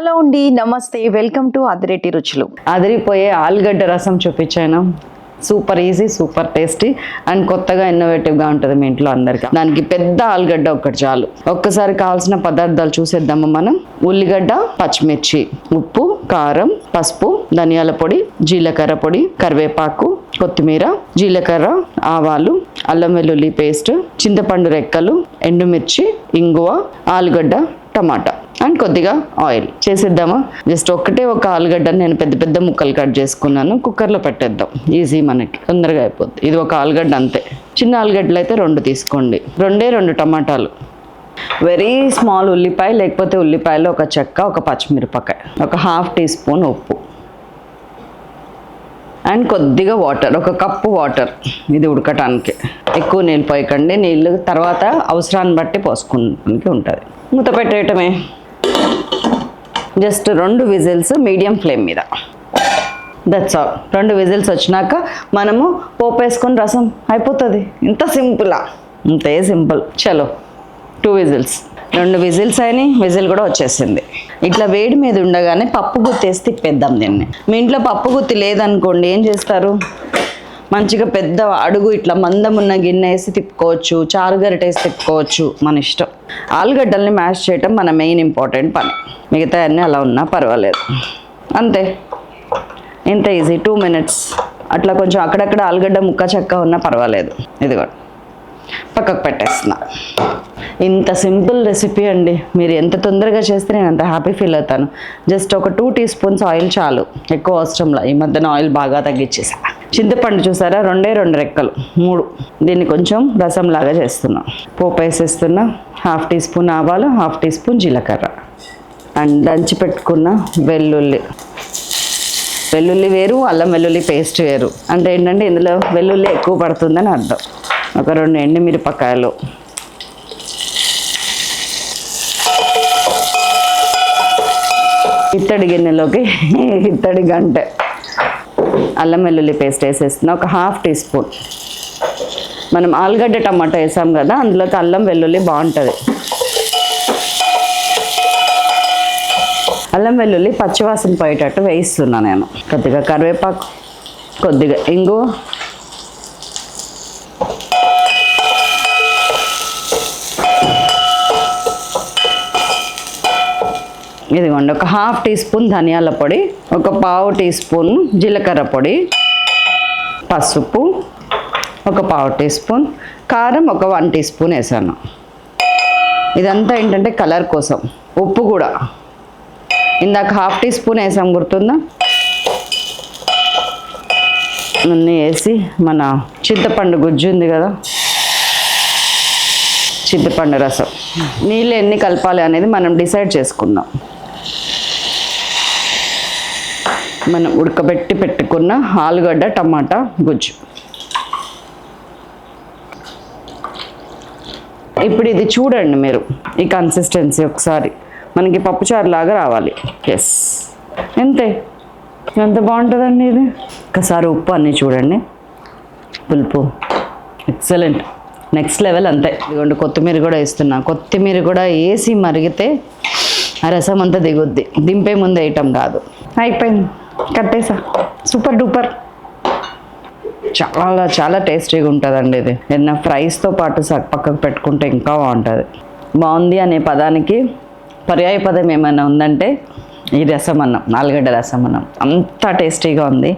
Hello అండి నమస్తే welcome to అదిరెట్టి రుచులు. అదిరిపోయే ఆలుగడ్డ రసం చూపించాను. Super easy super tasty and కొత్తగా ఇన్నోవేటివ్గా ఉంటుంది మీ ఇంట్లో అందరికీ. దానికి పెద్ద ఆలుగడ్డ ఒకటి చాలు. ఒక్కసారి కావాల్సిన పదార్థాలు చూసేద్దాము మనం? ఉల్లిగడ్డ పచ్చిమిర్చి ఉప్పు కారం పసుపు ధనియాల పొడి జీలకర్ర పొడి కరివేపాకు కొత్తిమీర జీలకర్ర ఆవాలు అల్లం వెల్లుల్లి పేస్ట్ చింతపండు రెక్కలు ఎండుమిర్చి ఇంగువ ఆలుగడ్డ టమాటా. అండ్ కొద్దిగా ఆయిల్ చేసేద్దామా? జస్ట్ ఒక్కటే ఒక ఆలుగడ్డ నేను పెద్ద పెద్ద ముక్కలు కట్ చేసుకున్నాను కుక్కర్లో పెట్టేద్దాం. ఈజీ మనకి తొందరగా అయిపోద్ది. ఇది ఒక ఆలుగడ్డ అంతే. చిన్న ఆలుగడ్డలు అయితే రెండు తీసుకోండి. రెండే రెండు టమాటాలు. వెరీ స్మాల్ ఉల్లిపాయ లేకపోతే ఉల్లిపాయలు ఒక చెక్క ఒక పచ్చిమిరపకాయ. ఒక హాఫ్ టీ స్పూన్ ఉప్పు. అండ్ కొద్దిగా వాటర్ ఒక కప్పు వాటర్ ఇది ఉడకటానికి. ఎక్కువ నీళ్ళు పోయకండి. నీళ్ళు తర్వాత అవసరాన్ని బట్టి పోసుకోవడానికి ఉంటుంది. మూత పెట్టేయటమే. జస్ట్ రెండు విజిల్స్ మీడియం ఫ్లేమ్ మీద. దట్స్ ఆల్ రెండు విజిల్స్ వచ్చినాక మనము పోపు వేసుకొని రసం అయిపోతుంది. ఇంత సింపులా. ఇంతే సింపుల్. చలో. Two whistles. రెండు విజిల్స్ అయినాయి. విజిల్ కూడా వచ్చేసింది. ఇట్లా వేడి మీద ఉండగానే పప్పు గుత్తి వేసి తిప్పేద్దాం దీన్ని. మీ ఇంట్లో పప్పు గుత్తి లేదనుకోండి ఏం చేస్తారు? మంచిగా పెద్ద అడుగు ఇట్లా మందం ఉన్న గిన్నె వేసి తిప్పుకోవచ్చు చారు గరిట వేసి తిప్పుకోవచ్చు మన ఇష్టం. ఆలుగడ్డల్ని మ్యాష్ చేయటం మన మెయిన్ ఇంపార్టెంట్ పని. మిగతా అన్నీ అలా ఉన్నా పర్వాలేదు. అంతే. ఇంత ఈజీ టూ మినిట్స్ అట్లా కొంచెం అక్కడక్కడ ఆలుగడ్డ ముక్క చెక్క ఉన్నా పర్వాలేదు. ఇది కూడా పక్కకు పెట్టేస్తున్నా. ఇంత సింపుల్ రెసిపీ అండి. మీరు ఎంత తొందరగా చేస్తే నేను అంత హ్యాపీ ఫీల్ అవుతాను. జస్ట్ ఒక టూ టీ స్పూన్స్ ఆయిల్ చాలు. ఎక్కువ అవసరంలా ఈ మధ్యన ఆయిల్ బాగా తగ్గించేసా. చింతపండు చూసారా? రెండే రెండు రెక్కలు. మూడు. దీన్ని కొంచెం రసంలాగా చేస్తున్నా. పోపు వేసేస్తున్నా. హాఫ్ టీ స్పూన్ ఆవాలు హాఫ్ టీ స్పూన్ జీలకర్ర. అండ్ దంచి పెట్టుకున్న వెల్లుల్లి. వెల్లుల్లి వేరు అల్లం వెల్లుల్లి పేస్ట్ వేరు. అంటే ఏంటంటే ఇందులో వెల్లుల్లి ఎక్కువ పడుతుందని అర్థం. ఒక రెండు ఎండుమిరపకాయలు. ఇత్తడి గిన్నెలోకి ఇత్తడి గంటె. అల్లం వెల్లుల్లి పేస్ట్ వేసేస్తున్నా. ఒక హాఫ్ టీ స్పూన్. మనం ఆలుగడ్డ టమాటా వేసాం కదా అందులోకి అల్లం వెల్లుల్లి బాగుంటుంది. అల్లం వెల్లుల్లి పచ్చివాసన పోయేటట్టు వేయిస్తున్నా నేను. కొద్దిగా కరివేపాకు కొద్దిగా ఇంగువ ఇదిగోండి ఒక హాఫ్ టీ స్పూన్ ధనియాల పొడి ఒక పావు టీ స్పూన్ జీలకర్ర పొడి పసుపు ఒక పావు టీ స్పూన్ కారం ఒక వన్ టీ స్పూన్ వేసాను. ఇదంతా ఏంటంటే కలర్ కోసం ఉప్పు కూడా. ఇందాక హాఫ్ టీ స్పూన్ వేసాం గుర్తుందా? అన్నీ వేసి మన చింతపండు గుజ్జు ఉంది కదా చింతపండు రసం. నీళ్ళు ఎన్ని కలపాలి అనేది మనం డిసైడ్ చేసుకుందాం. మనం ఉడకబెట్టి పెట్టుకున్న ఆలుగడ్డ టమాటా గుజ్జు. ఇప్పుడు ఇది చూడండి మీరు ఈ కన్సిస్టెన్సీ ఒకసారి. మనకి పప్పుచారు లాగా రావాలి. ఎస్ ఎంతే? ఎంత బాగుంటుందండి ఇది? ఒకసారి ఉప్పు అన్నీ చూడండి. పులుపు. ఎక్సలెంట్ నెక్స్ట్ లెవెల్ అంతే. ఇదిగోండి కొత్తిమీర కూడా వేస్తున్నా. కొత్తిమీర కూడా వేసి మరిగితే ఆ రసం అంతా దిగుద్ది. దింపే ముందు వేయటం కాదు. అయిపోయింది. కట్టేసా. Super duper. చాలా చాలా టేస్టీగా ఉంటుందండి ఇది. ఏదైనా ఫ్రైస్తో పాటు పక్కకు పెట్టుకుంటే ఇంకా బాగుంటుంది. బాగుంది అనే పదానికి పర్యాయ పదం ఏమైనా ఉందంటే ఈ రసం అన్నం నాలుగడ్డ రసం అన్నం అంత టేస్టీగా ఉంది.